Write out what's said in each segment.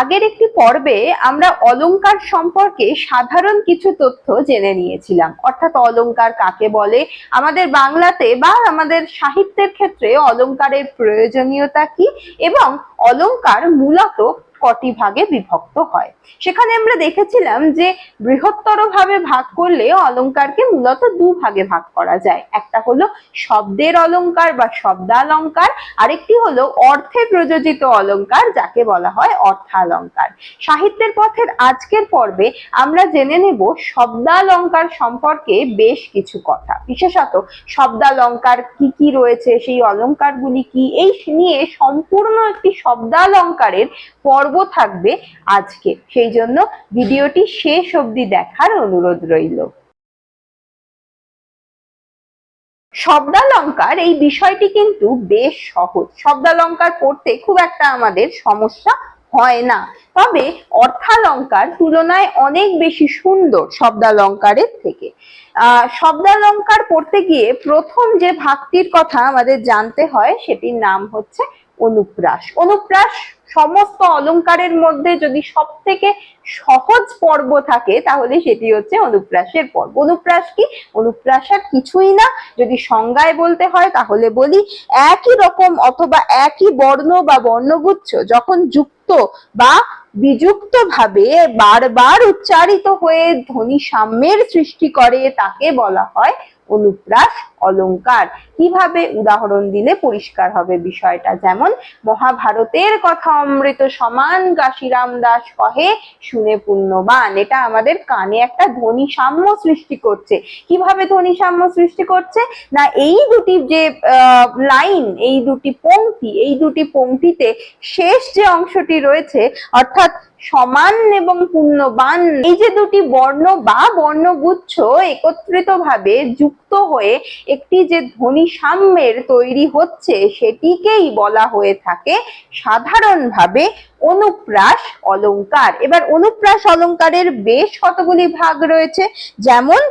আগের একটি পর্বে আমরা অলংকার সম্পর্কে সাধারণ কিছু তথ্য জেনে নিয়েছিলাম। অর্থাৎ অলংকার কাকে বলে? আমাদের বাংলাতে বা আমাদের সাহিত্যের ক্ষেত্রে অলংকারের প্রয়োজনীয়তা কি? এবং অলংকার মূলত কটি ভাগে বিভক্ত হয়। সেখানে আমরা দেখেছিলাম যে বৃহত্তর ভাবে ভাগ করলে অলঙ্কারকে মূলত দু ভাগে ভাগ করা যায়। একটা হলো শব্দের অলংকার বা শব্দালঙ্কার, আরেকটি হলো অর্থে প্রযোজিত অলংকার যাকে বলা হয় অর্থালঙ্কার। সাহিত্যের পথের আজকের পর্বে আমরা জেনে নেব শব্দালঙ্কার সম্পর্কে বেশ কিছু কথা। বিশেষত শব্দালঙ্কার কি কি রয়েছে, সেই অলংকারগুলি কি? এই নিয়ে সম্পূর্ণ একটি শব্দালঙ্কারের পর্ব থাকবে আজকে। সেই জন্য ভিডিওটি শেষ অবধি দেখার অনুরোধ রইল। শব্দালংকার এই বিষয়টি কিন্তু বেশ সহজ। শব্দালংকার পড়তে খুব একটা আমাদের সমস্যা হয় না। তবে অর্থালংকার তুলনায় অনেক বেশি সুন্দর শব্দালঙ্কারের থেকে। আহ শব্দালংকার পড়তে গিয়ে প্রথম যে ভাগটির কথা আমাদের জানতে হয়, সেটির নাম হচ্ছে অনুপ্রাস। অনুপ্রাস সমস্ত অলংকারের মধ্যে যদি সব থেকে সহজ পর্ব থাকে, তাহলে সেটি হচ্ছে অনুপ্রাসের পর্ব। অনুপ্রাস কি? অনুপ্রাস আর কিছুই না। যদি সংজ্ঞায় বলতে হয়, তাহলে বলি একই রকম অথবা একই বর্ণ বা বর্ণগুচ্ছ যখন যুক্ত বা বিযুক্ত ভাবে বারবার উচ্চারিত হয়ে ধ্বনি সাম্যের সৃষ্টি করে, তাকে বলা হয় অনুপ্রাস অলংকার কীভাবে উদাহরণ দিলে পরিষ্কার হবে বিষয়টা? যেমন, মহাভারতের কথা অমৃত সমান, কাশিরাম দাস কহে, শুনে পুণ্যবান। এটা আমাদের কানে একটা ধ্বনি সাম্য সৃষ্টি করছে। কীভাবে ধ্বনি সাম্য সৃষ্টি করছে? না, এই দুটি যে লাইন, এই দুটি পংক্তি, এই দুটি পংক্তিতে শেষ যে অংশটি রয়েছে, অর্থাৎ সমান এবং পুণ্যবান এই যে দুটি বর্ণ বা বর্ণগুচ্ছ একত্রিত ভাবে যুক্ত হয়ে একটি যে ধ্বনি সাম্যের তৈরি হচ্ছে, সেটিকেই বলা হয়ে থাকে সাধারণভাবে অনুপ্রাস অলংকার এবার অনুপ্রাস অলংকারের বেশ কতগুলি ভাগ রয়েছে? যেমন,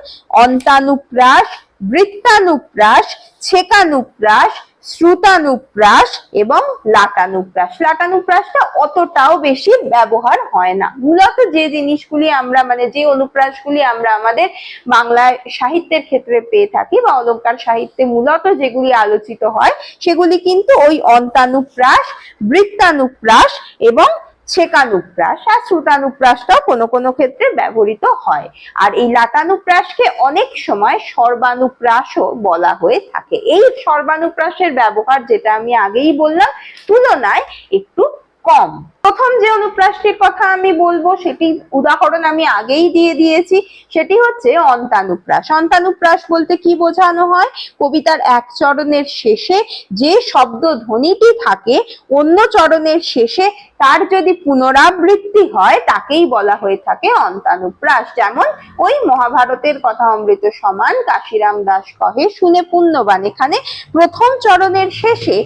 অন্তানুপ্রাস, বৃত্তানুপ্রাস, ছেকানুপ্রাস শ্রুতানুপ্রাস এবং লাটানুপ্রাস লাটানুপ্রাসটা অতটাও বেশি ব্যবহার হয় না। মূলত যে জিনিসগুলি আমরা মানে যে অনুপ্রাসগুলি আমরা আমাদের বাংলা সাহিত্যের ক্ষেত্রে পেয়ে থাকি বা অলঙ্কার সাহিত্যে মূলত যেগুলি আলোচিত হয়, সেগুলি কিন্তু ওই অন্তানুপ্রাস, বৃত্তানুপ্রাস এবং ছেকানুপ্রাস আর শ্রুতানুপ্রাসটাও কোনো কোনো ক্ষেত্রে ব্যবহৃত হয়। আর এই লাতানুপ্রাসকে অনেক সময় সর্বানুপ্রাসও বলা হয়ে থাকে। এই সর্বানুপ্রাসের ব্যবহার যেটা আমি আগেই বললাম, তুলনায় একটু কম। প্রথম যে অনুপ্রাসটির কথা আমি বলব সেটি উদাহরণ আমি আগেই দিয়ে দিয়েছি। সেটি হচ্ছে অন্তানুপ্রাস। অন্তানুপ্রাস বলতে কি বোঝানো হয়? কবিতার এক চরণের শেষে যে শব্দ ধ্বনিটি থাকে, অন্য চরণের শেষে তার যদি পুনরাবৃত্তি হয়, তাকেই বলা হয়ে থাকে অন্তানুপ্রাস। যেমন ওই মহাভারতের কথা, অমৃত সমান, কাশিরাম দাস কহে, শুনে পুণ্যবান। এখানে প্রথম চরণের শেষে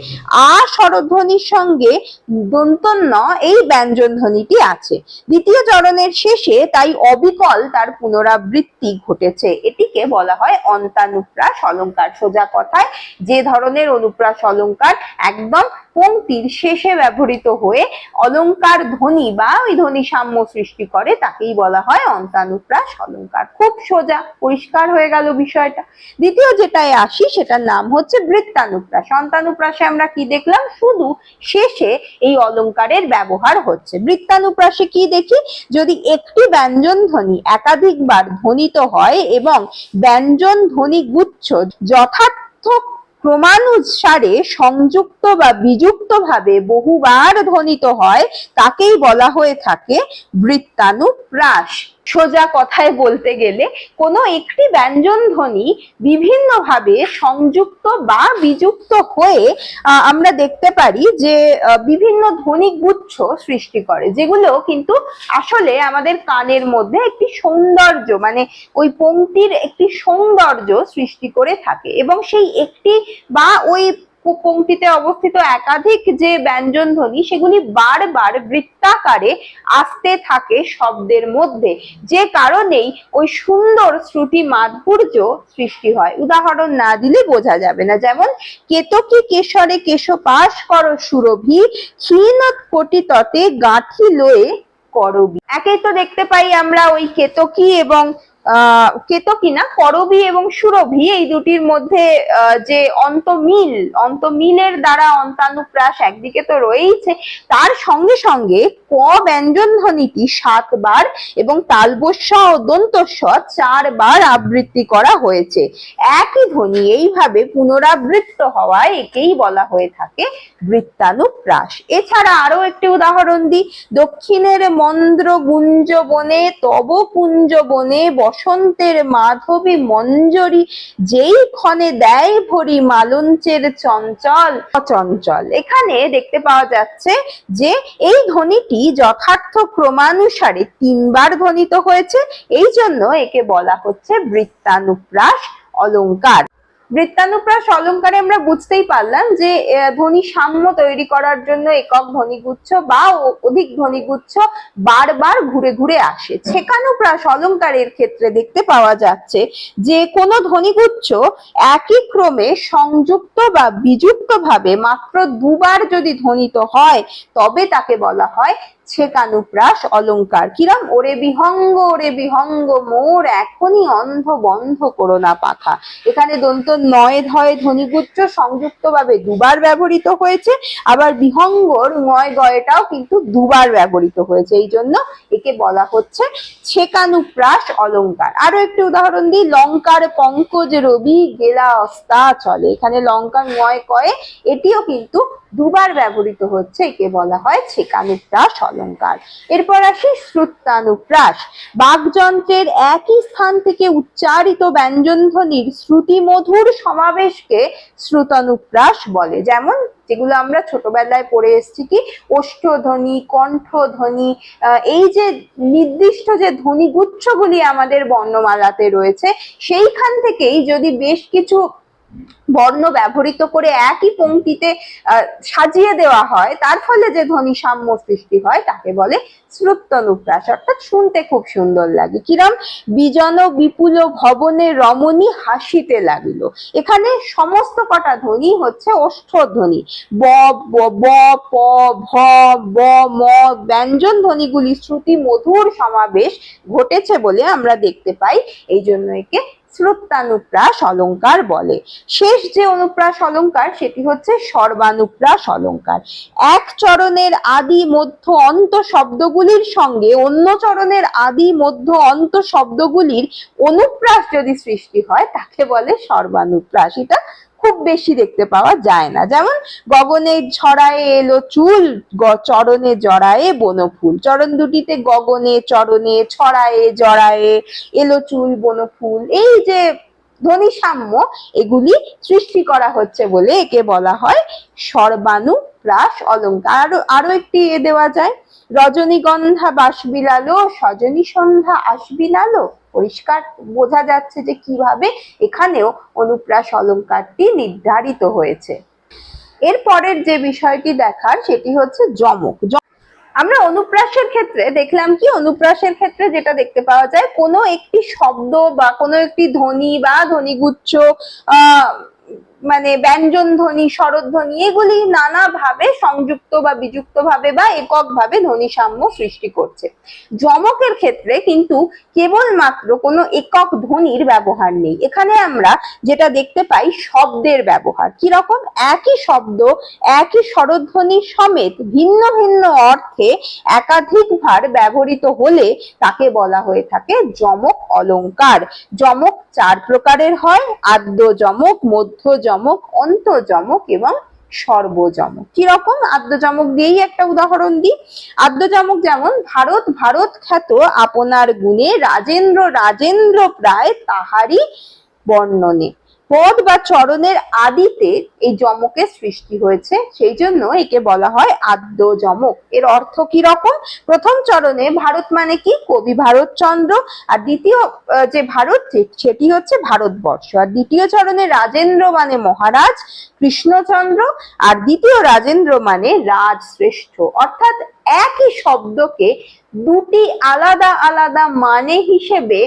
আ স্বরধ্বনির সঙ্গে দন্তন্য এই ব্যঞ্জন ধ্বনিটি আছে। দ্বিতীয় চরণের শেষে তাই অবিকল তার পুনরাবৃত্তি ঘটেছে। এটিকে বলা হয় অন্তানুপ্রাস অলংকার সোজা কথায় যে ধরনের অনুপ্রাস অলংকার একদম পংক্তির শেষে ব্যবহৃত হয়ে অলংকার ধ্বনি বা ওই ধ্বনি সাম্য সৃষ্টি করে, তাকেই বলা হয় অন্তানুপ্রাস অলংকার খুব সোজা, পরিষ্কার হয়ে গেল বিষয়টা। দ্বিতীয় যেটায় আসি, সেটার নাম হচ্ছে বৃত্তানুপ্রাস। অন্তানুপ্রাসে আমরা কি দেখলাম? শুধু শেষে এই অলংকারের ব্যবহার হচ্ছে। বৃত্তানুপ্রাসে কি দেখি? যদি একটি ব্যঞ্জন ধ্বনি একাধিকবার ধ্বনিত হয় এবং ব্যঞ্জন ধ্বনি গুচ্ছ যথার্থ ক্রমানুসারে সংযুক্ত বা বিযুক্ত ভাবে বহুবার ধ্বনিত হয়, তাকেই বলা হয়ে থাকে বৃত্তানুপ্রাস। সোজা কথায় বলতে গেলে কোনো একটি ব্যঞ্জন ধ্বনি বিভিন্নভাবে সংযুক্ত বা বিযুক্ত হয়ে আমরা দেখতে পারি যে বিভিন্ন ধ্বনি গুচ্ছ সৃষ্টি করে, যেগুলো কিন্তু আসলে আমাদের কানের মধ্যে একটি সৌন্দর্য মানে ওই পংক্তির একটি সৌন্দর্য সৃষ্টি করে থাকে এবং সেই একটি বা ওই কো- অবস্থিত একাধিক যে ব্যঞ্জন ধ্বনি, সেগুলি বারবার বৃত্তাকারে আসতে থাকে শব্দের মধ্যে। যে কারণেই ওই সুন্দর শ্রুতি মাধুর্য সৃষ্টি হয়। উদাহরণ না দিলে বোঝা যাবে না। যেমন, কেতকী কেশরে কেশ পাশ কর সুরভি, ক্ষীণ কোটি ততে গাঁথি লয়ে করবি। একেই তো দেখতে পাই আমরা ওই কেতকী এবং আহ, কেতকী না করবি এবং সুরভি এই দুটির মধ্যে যে অন্তমিল, অন্তমিলের দ্বারা অন্তানুপ্রাস একদিকে তো রয়েইছে, তার সঙ্গে সঙ্গে ক ব্যঞ্জন ধ্বনিটি সাতবার এবং তালবস্য ও দন্তস্ব চারবার আবৃত্তি করা হয়েছে। একই ধ্বনি এইভাবে পুনরাবৃত্ত হওয়ায় একেই বলা হয়ে থাকে বৃত্তানুপ্রাস। এছাড়া আরও একটি উদাহরণ দিই, দক্ষিণের মন্দ্র গুঞ্জ বনে তব কুঞ্জ বনে বসন্তের মাধবী মঞ্জরি, যেই ক্ষণে দেয় ভরি মালঞ্চের চঞ্চল অচঞ্চল এখানে দেখতে পাওয়া যাচ্ছে যে এই ধ্বনিটি যথার্থ ক্রমানুসারে তিনবার ধ্বনিত হয়েছে। এই জন্য একে বলা হচ্ছে বৃত্তানুপ্রাস অলংকার বৃত্তানুপ্রাস অলংকারে আমরা বুঝতেই পারলাম যে ধ্বনি সাম্য তৈরি করার জন্য একক ধ্বনিগুচ্ছ বা অধিক ধ্বনিগুচ্ছ বারবার ঘুরে ঘুরে আসে। ছেকানুপ্রাস অলংকারের ক্ষেত্রে দেখতে পাওয়া যাচ্ছে যে, কোনো ধ্বনিগুচ্ছ একই ক্রমে সংযুক্ত বা বিযুক্ত ভাবে মাত্র দুবার যদি ধ্বনিত হয়, তবে তাকে বলা হয় ছেকানুপ্রাস অলংকার। কিরম? ওরে বিহঙ্গ ওরে বিহঙ্গ, মোর এখনই অন্ধ বন্ধ করো না পাখা। এখানে দন্ত নয় ধয় ধ্বনিগুচ্ছ সংযুক্ত ভাবে দুবার ব্যবহৃত হয়েছে। আবার বিহঙ্গর নয় গয়টাও কিন্তু দুবার ব্যবহৃত হয়েছে। এই জন্য একে বলা হচ্ছে ছেকানুপ্রাস অলংকার। আরও একটি উদাহরণ দিই। লঙ্কার পঙ্কজ রবি গেলা অস্তা চলে। এখানে লঙ্কার নয় কয়ে, এটিও কিন্তু দুবার ব্যবহৃত হচ্ছে, একে বলা হয় ছেকানুপ্রাস অলংকার এরপর আসি শ্রুতানুপ্রাস। বাকযন্ত্রের একই স্থান থেকে উচ্চারিত ব্যঞ্জনধ্বনির শ্রুতিমধুর সমাবেশকে শ্রুতানুপ্রাস বলে। যেমন, যেগুলো আমরা ছোটবেলায় পড়ে এসেছি কি, ওষ্ঠধ্বনি, কণ্ঠধ্বনি এই যে নির্দিষ্ট যে ধ্বনিগুচ্ছগুলি আমাদের বর্ণমালাতে রয়েছে, সেইখান থেকেই যদি বেশ কিছু বর্ণ ব্যবহৃত করে একই পংক্তিতে আহ, সাজিয়ে দেওয়া হয়। তার ফলে যে ধ্বনি সাম্য সৃষ্টি হয় তাকে বলে শ্রুতনুপ্রাস অর্থাৎ শুনতে খুব সুন্দর লাগে। কিরম বিজন বিপুল ভবনে রমণী হাসিতে লাগিল। এখানে সমস্ত কটা ধ্বনি হচ্ছে ওষ্ঠধ্বনি ব ব, প ভ ব ম ব্যঞ্জন ধ্বনিগুলি শ্রুতি মধুর সমাবেশ ঘটেছে বলে আমরা দেখতে পাই। এই জন্য একে শ্রুতানুপ্রাস অলঙ্কার বলে। শেষ যে অনুপ্রাস অলঙ্কার সেটি হচ্ছে সর্বানুপ্রাস অলঙ্কার এক চরণের আদি মধ্য অন্ত শব্দগুলির সঙ্গে অন্য চরণের আদি মধ্য অন্ত শব্দগুলির অনুপ্রাস যদি সৃষ্টি হয়, তাকে বলে সর্বানুপ্রাস। এটা খুব বেশি দেখতে পাওয়া যায় না। যেমন গগনে ছড়ায়ে এলো চুল চরণে জড়ায়ে বনফুল। চরণ দুটিতে গগনে, চরণে ছড়ায়ে, জড়ায়ে এলো চুল, বনফুল। এই যে ধ্বনি সাম্য এগুলি সৃষ্টি করা হচ্ছে বলে একে বলা হয় সর্বাণু প্রাস অলঙ্কার। আরও আরও একটি এ দেওয়া যায়। রজনীগন্ধা বাসবিলালো সজনী সন্ধ্যা আসবিলালো পরিষ্কার বোঝা যাচ্ছে যে কীভাবে এখানেও অনুপ্রাস অলঙ্কারটি নির্ধারিত হয়েছে। এর পরের যে বিষয়টি দেখার সেটি হচ্ছে যমক। আমরা অনুপ্রাসের ক্ষেত্রে দেখলাম কি? অনুপ্রাসের ক্ষেত্রে যেটা দেখতে পাওয়া যায়, কোনো একটি শব্দ বা কোনো একটি ধ্বনি বা ধ্বনিগুচ্ছ মানে ব্যঞ্জন ধ্বনি স্বরধ্বনি এগুলি নানাভাবে সংযুক্ত বা বিযুক্ত ভাবে বা একক ভাবে ধ্বনি সাম্য সৃষ্টি করছে। যমকের ক্ষেত্রে কিন্তু কেবলমাত্র কোনো একক ধ্বনির ব্যবহার নেই। এখানে আমরা যেটা দেখতে পাই, শব্দের ব্যবহার। কি রকম একই শব্দ, একই স্বরধ্বনি সমেত ভিন্ন ভিন্ন অর্থে একাধিকবার ব্যবহৃত হলে তাকে বলা হয়ে থাকে যমক অলঙ্কার যমক চার প্রকারের হয়, আদ্য যমক মধ্য যমক যমক এবং সর্বজমক। কীরকম? আদ্যজমক দিয়েই একটা উদাহরণ দিই। আদ্যজমক যেমন, ভারত ভারত খ্যাত আপনার গুণে রাজেন্দ্র রাজেন্দ্র প্রায় তাহারই বর্ণনে। পদ বা চরণের আদিতে এই যমকের সৃষ্টি হয়েছে, সেই জন্য একে বলা হয় আদ্য যমক এর অর্থ কি রকম? প্রথম চরণে ভারত মানে কি? কবি ভারতচন্দ্র, আর দ্বিতীয় যে ভারত সেটি হচ্ছে ভারতবর্ষ। আর দ্বিতীয় চরণে রাজেন্দ্র মানে মহারাজ, কৃষ্ণচন্দ্র, আর দ্বিতীয় রাজেন্দ্র মানে রাজ শ্রেষ্ঠ অর্থাৎ একই শব্দকে দুটি আলাদা আলাদা মানে হিসেবে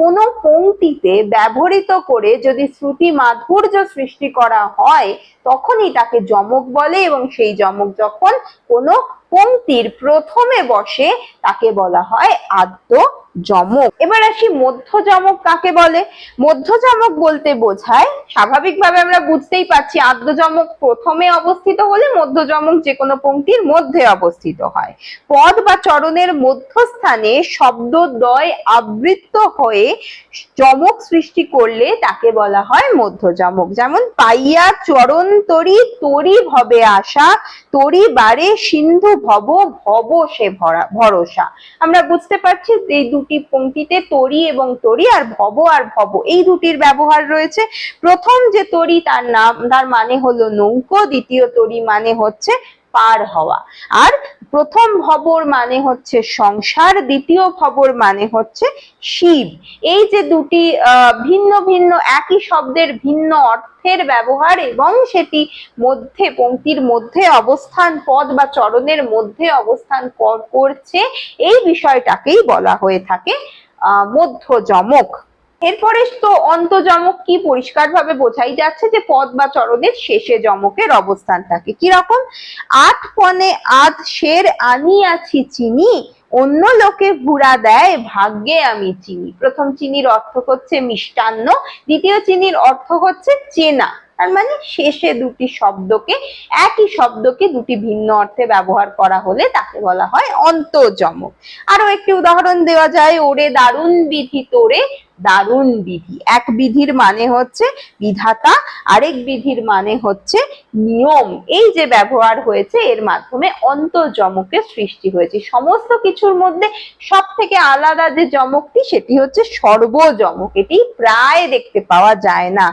কোনো পংক্তিতে ব্যবহৃত করে যদি শ্রুতি মাধুর্য সৃষ্টি করা হয়, তখনই তাকে যমক বলে এবং সেই যমক যখন কোনো পংক্তির প্রথমে বসে, তাকে বলা হয় আদ্য যমক এবার আসি মধ্য যমক কাকে বলে? মধ্য যমক বলতে বোঝায়, স্বাভাবিকভাবে আমরা বুঝতেই পারছি আদ্য যমক প্রথমে অবস্থিত হলে মধ্য যমক যে কোনো পংক্তির মধ্যে অবস্থিত হয়। পদ বা চরণের মধ্যস্থানে শব্দদ্বয় আবৃত্ত হয়ে যমক সৃষ্টি করলে তাকে বলা হয় মধ্য যমক যেমন পাইয়া চরণ তরি তরি ভবে আসা তরি বারে সিন্ধু ভব ভব সে ভরা, ভরসা। আমরা বুঝতে পারছি এই দুটি পঙ্ক্তিতে তরি এবং তরি আর ভব আর ভব, এই দুটির ব্যবহার রয়েছে। প্রথম যে তরি তার নাম, তার মানে হলো নৌকো, দ্বিতীয় তরি মানে হচ্ছে পার হওয়া। আর প্রথম ভবর মানে হচ্ছে সংসার, দ্বিতীয় ভবর মানে হচ্ছে শিব। এই যে দুটি ভিন্ন ভিন্ন, একই শব্দের ভিন্ন অর্থের ব্যবহার এবং সেটি মধ্যে পংক্তির মধ্যে অবস্থান পদ বা চরণের মধ্যে অবস্থান কর- করছে, এই বিষয়টাকেই বলা হয়ে থাকে আহ মধ্য যমক এরপরে তো অন্ত যমক কি পরিষ্কার ভাবে বোঝাই যাচ্ছে যে পদ বা চরণের শেষে যমকের অবস্থান থাকে। কি রকম? আট পনে আধ শের আনিয়াছি চিনি, অন্য লোকে ভুরা দেয় ভাগ্যে আমি চিনি। প্রথম চিনির অর্থ হচ্ছে মিষ্টান্ন, দ্বিতীয় চিনির অর্থ হচ্ছে চেনা। তার মানে শেষে দুটি শব্দকে, একই শব্দকে দুটি ভিন্ন অর্থে ব্যবহার করা হলে তাকে বলা হয় অন্তর্যমক আরও একটি উদাহরণ দেওয়া যায়, ওরে দারুণ বিধি তোরে দারুণ বিধি। এক বিধির মানে হচ্ছে বিধাতা, আরেক বিধির মানে হচ্ছে নিয়ম। এই যে ব্যবহার হয়েছে, এর মাধ্যমে অন্তর্যমকের সৃষ্টি হয়েছে। সমস্ত কিছুর মধ্যে সব থেকে আলাদা যে যমকটি, সেটি হচ্ছে সর্বযমক। এটি প্রায় দেখতে পাওয়া যায় না।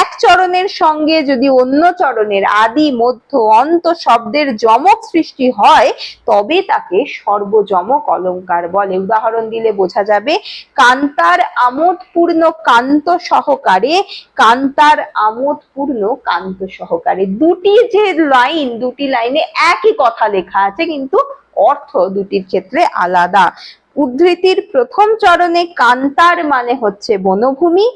এক চরণের সঙ্গে যদি অন্য চরণের আদি, মধ্য, অন্ত শব্দের যমক সৃষ্টি হয়, তবে তাকে সর্বজমক অলংকার বলে। উদাহরণ দিলে বোঝা যাবে, কান্তার আমোদপূর্ণ কান্ত সহকারে, কান্তার আমোদপূর্ণ কান্ত সহকারে। দুটি যে লাইন, দুটি লাইনে একই কথা লেখা আছে, কিন্তু অর্থ দুটির ক্ষেত্রে আলাদা। উদ্ধৃতির প্রথম চরণে কান্তার মানে হচ্ছে বনভূমি,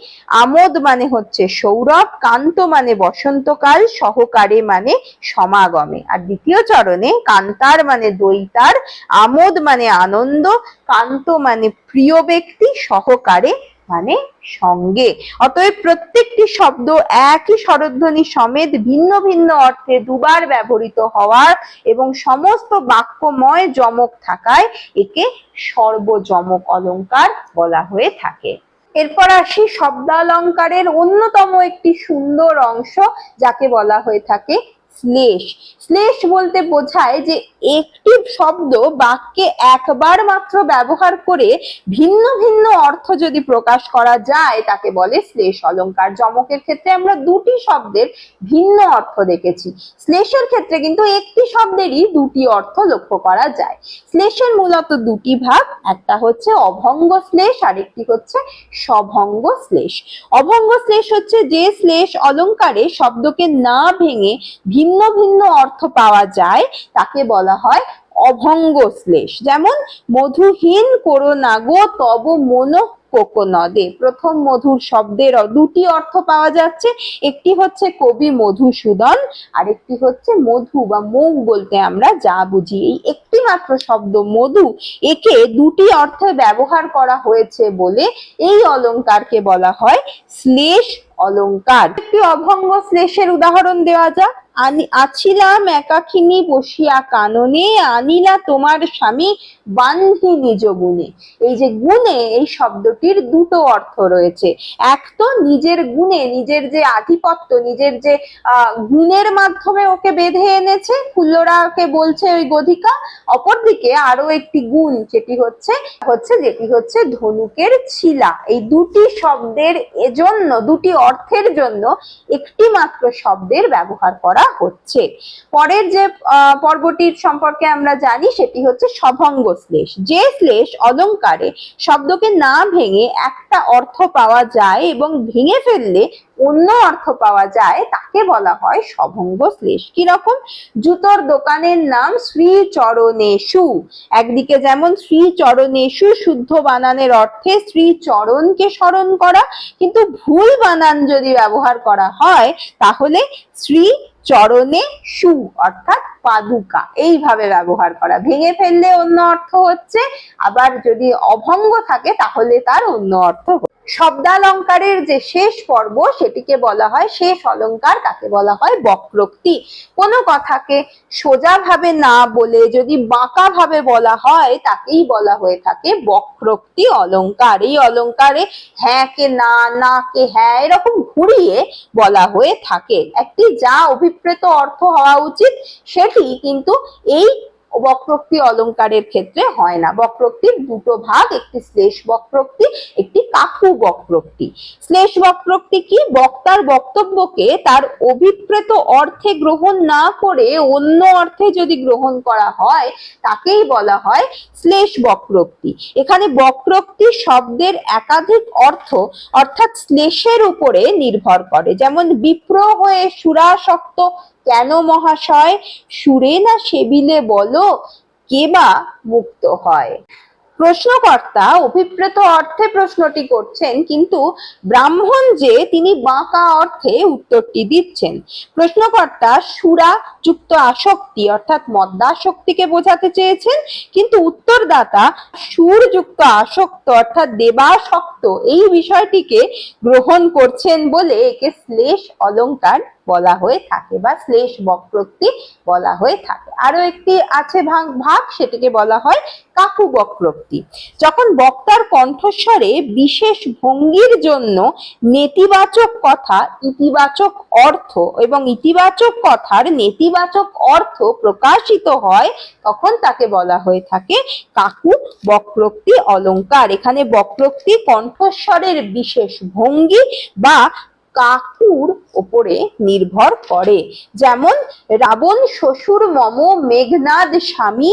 আমোদ মানে হচ্ছে সৌরভ, কান্ত মানে বসন্তকাল, সহকারে মানে সমাগমে। আর দ্বিতীয় চরণে কান্তার মানে দৈতার, আমোদ মানে আনন্দ, কান্ত মানে প্রিয় ব্যক্তি, সহকারে মানে সঙ্গে। অতএব প্রত্যেকটি শব্দ একই স্বরধ্বনি সমেত ভিন্ন ভিন্ন অর্থে দুবার ব্যবহৃত হওয়ার এবং সমস্ত বাক্যময় যমক থাকায় একে সর্বযমক অলংকার বলা হয়ে থাকে। এরপর আসি শব্দালঙ্কারের অন্যতম একটি সুন্দর অংশ, যাকে বলা হয়ে থাকে শ্লেষ। শ্লেষ বলতে বোঝায় যে একটি শব্দ বাক্যে একবার মাত্র ব্যবহার করে ভিন্ন ভিন্ন অর্থ যদি প্রকাশ করা যায়, তাকে বলে শ্লেষ অলংকার যমকের ক্ষেত্রে আমরা দুটি শব্দের ভিন্ন অর্থ দেখেছি। শ্লেষের ক্ষেত্রে কিন্তু একটি শব্দেরই দুটি অর্থ লক্ষ্য করা যায়। শ্লেষের মূলত দুটি ভাগ, একটা হচ্ছে অভঙ্গ শ্লেষ আর একটি হচ্ছে সভঙ্গ শ্লেষ। অভঙ্গ শ্লেষ হচ্ছে যে শ্লেষ অলংকারে শব্দকে না ভেঙে ভিন্ন ভিন্ন ভিন্ন অর্থ পাওয়া যায়, তাকে বলা হয় অভঙ্গ শ্লেষ। যেমন, মধুহীন করো নাগো তব মন কোকনদে। প্রথম মধুর শব্দের দুটি অর্থ পাওয়া যাচ্ছে, একটি হচ্ছে কবি মধুসূদন, আরেকটি হচ্ছে মধু বা মৌ বলতে আমরা যা বুঝি। এই একটি মাত্র শব্দ মধু, একে দুটি অর্থে ব্যবহার করা হয়েছে বলে এই অলঙ্কারকে বলা হয় শ্লেষ অলঙ্কার। একটি অভঙ্গ শ্লেষের উদাহরণ দেওয়া যাক। আছিলাম একাকিনী বসিয়া কাননে, আনিলা তোমার স্বামী বান্ধি নিজ গুণে। এই যে গুণে, এই শব্দটির দুটো অর্থ রয়েছে। এক তো নিজের গুণে, নিজের যে আধিপত্য, নিজের যে গুণের মাধ্যমে ওকে বেঁধে এনেছে ফুল্লরা ওকে বলছে ওই গধিকা। অপরদিকে আরও একটি গুণ, যেটি হচ্ছে হচ্ছে যেটি হচ্ছে ধনুকের ছিলা। এই দুটি শব্দের এজন্য, দুটি অর্থের জন্য একটি মাত্র শব্দের ব্যবহার করা হচ্ছে। পরের যে পর্বটির সম্পর্কে আমরা জানি সেটি হচ্ছে সভঙ্গ শ্লেষ। যে শ্লেষ অলংকারে শব্দকে না ভেঙে একটা অর্থ পাওয়া যায় এবং ভেঙে ফেললে অন্য অর্থ পাওয়া যায়, তাকে বলা হয় সভঙ্গ শ্লেষ। কীরকম জুতোর দোকানের নাম শ্রী চরণেশু একদিকে যেমন শ্রী চরণেশু শুদ্ধ বানানের অর্থে শ্রী চরণকে স্মরণ করা, কিন্তু ভুল বানান যদি ব্যবহার করা হয়, তাহলে শ্রী চরণে সু অর্থাৎ পাদুকা। এইভাবে ব্যবহার করা। ভেঙে ফেললে অন্য অর্থ হচ্ছে, আবার যদি অভঙ্গ থাকে, তাহলে তার অন্য অর্থ। শব্দালঙ্কারের যে শেষ পর্ব সেটিকে বলা হয় শেষ অলংকার তাকে বলা হয় বক্রোক্তি। কোনো কথাকে সোজাভাবে না বলে যদি বাঁকা ভাবে বলা হয়, তাকেই বলা হয়ে থাকে বক্রোক্তি অলঙ্কার। এই অলংকারে হ্যাঁ কে না না কে হ্যাঁ এরকম ঘুরিয়ে বলা হয়ে থাকে। একটি যা অভিপ্রেত অর্থ হওয়া উচিত, সেটি কিন্তু এই বক্রোক্তি অলংকারের ক্ষেত্রে হয় না। বক্রোক্তির দুটো ভাগ, একটি শ্লেষ বক্রোক্তি, একটি কাকু বক্রোক্তি। শ্লেষ বক্রোক্তি কি? বক্তার বক্তব্যকে তার অভিপ্রেত অর্থে গ্রহণ না করে অন্য অর্থে যদি গ্রহণ করা হয়, তাকেই বলা হয় শ্লেষ বক্রোক্তি। এখানে বক্রোক্তি শব্দের একাধিক অর্থ, অর্থাৎ শ্লেষের উপরে নির্ভর করে। যেমন বিপ্র হয়ে সুরাসক্ত কেন মহাশয়? সুরে না সেবিলে বলো, কে বা মুক্ত হয়? প্রশ্নকর্তা অভিপ্রেত অর্থে প্রশ্নটি করছেন, কিন্তু ব্রাহ্মণ যে তিনি বাঁকা অর্থে উত্তরটি দিচ্ছেন। প্রশ্নকর্তা সুরা যুক্ত আসক্তি, অর্থাৎ মদ্যাসক্তিকে বোঝাতে চেয়েছেন, কিন্তু উত্তরদাতা সুর যুক্ত আসক্ত, অর্থাৎ দেবাসক্ত, এই বিষয়টিকে গ্রহণ করছেন বলে একে শ্লেষ অলংকার বলা হয়ে থাকে বা শ্লেষ বক্রোক্তি বলা হয়ে থাকে। আরও একটি আছে ভাগ ভাগ, সেটিকে বলা হয় কাকু বক্রোক্তি। যখন বক্তার কণ্ঠস্বরে বিশেষ ভঙ্গির জন্য নেতিবাচক কথা, ইতিবাচক অর্থ এবং ইতিবাচক কথার নেতিবাচক অর্থ প্রকাশিত হয়, তখন তাকে বলা হয়ে থাকে কাকু বক্রোক্তি অলংকার এখানে বক্রোক্তি কণ্ঠস্বরের বিশেষ ভঙ্গি বা কাকুর ওপরে নির্ভর করে। যেমন, রাবণ শ্বশুর মম মেঘনাদ স্বামী,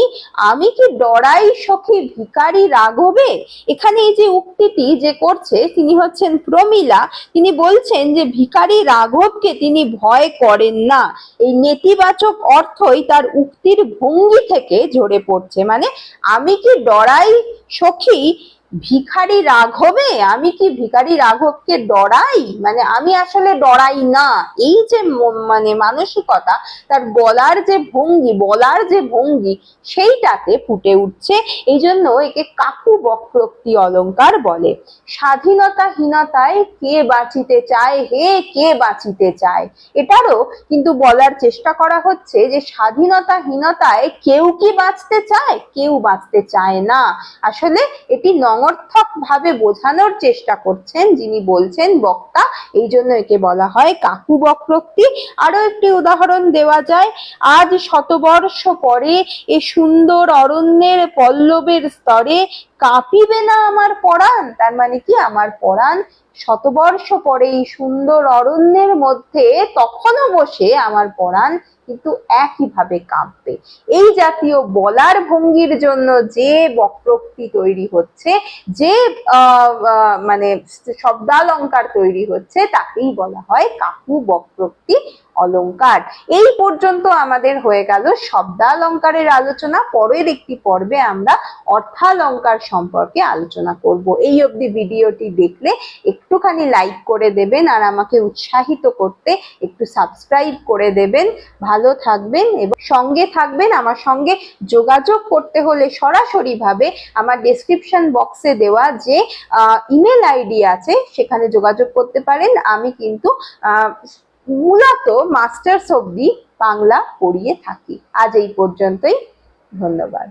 আমি কি ডরাই সখী ভিকারি রাঘবে? এখানে এই যে উক্তিটি যে করছে, তিনি হচ্ছেন প্রমিলা। তিনি বলছেন যে ভিকারি রাঘবকে তিনি ভয় করেন না। এই নেতিবাচক অর্থই তার উক্তির ভঙ্গি থেকে ঝরে পড়ছে। মানে আমি কি ডরাই সখী ভিখারি রাঘবে? আমি কি ভিখারি রাঘবকে ডরাই? মানে আমি আসলে ডরাই না। এই যে মানে মানসিকতা, তার বলার যে ভঙ্গি, বলার যে ভঙ্গি, সেইটাতে ফুটে উঠছে। এই জন্য একে কাকু বক্রোক্তি অলংকার বলে। স্বাধীনতাহীনতায় কে বাঁচিতে চায়? হে, কে বাঁচিতে চায়? এটারও কিন্তু বলার চেষ্টা করা হচ্ছে যে স্বাধীনতাহীনতায় কেউ কি বাঁচতে চায়? কেউ বাঁচতে চায় না। আসলে এটি নঙর্থক ভাবে বোঝানোর চেষ্টা করছেন যিনি বলছেন, বক্তা, এই জন্য একে বলা হয় কাকু বক্রোক্তি। আরও একটি উদাহরণ দেওয়া যায়, আজ শতবর্ষ পরে এ সুন্দর অরণ্যের পল্লবের স্তরে কাঁপিবে না আমার পরাণ, তার মানে কি আমার পরাণ? শতবর্ষ পরে এই সুন্দর অরণ্যের মধ্যে তখনও বসে আমার পরাণ কিন্তু একইভাবে কাঁপবে। এই জাতীয় বলার ভঙ্গির জন্য যে বক্রোক্তি তৈরি হচ্ছে, যে মানে শব্দালঙ্কার তৈরি হচ্ছে, তাকেই বলা হয় কাকু বক্রোক্তি অলংকার। এই পর্যন্ত আমাদের হয়ে গেল শব্দালঙ্কারের আলোচনা। পরের একটি পর্বে আমরা অর্থালঙ্কার সম্পর্কে আলোচনা করব। এই অবধি ভিডিওটি দেখলে একটুখানি লাইক করে দেবেন আর আমাকে উৎসাহিত করতে একটু সাবস্ক্রাইব করে দেবেন। ভালো থাকবেন এবং সঙ্গে থাকবেন। আমার সঙ্গে যোগাযোগ করতে হলে সরাসরি ভাবে আমার ডেসক্রিপশন বক্সে দেওয়া যে ইমেল আইডি আছে, সেখানে যোগাযোগ করতে পারেন। আমি কিন্তু মূলত মাস্টার্স অব্দি বাংলা পড়িয়ে থাকি। আজ এই পর্যন্তই। ধন্যবাদ।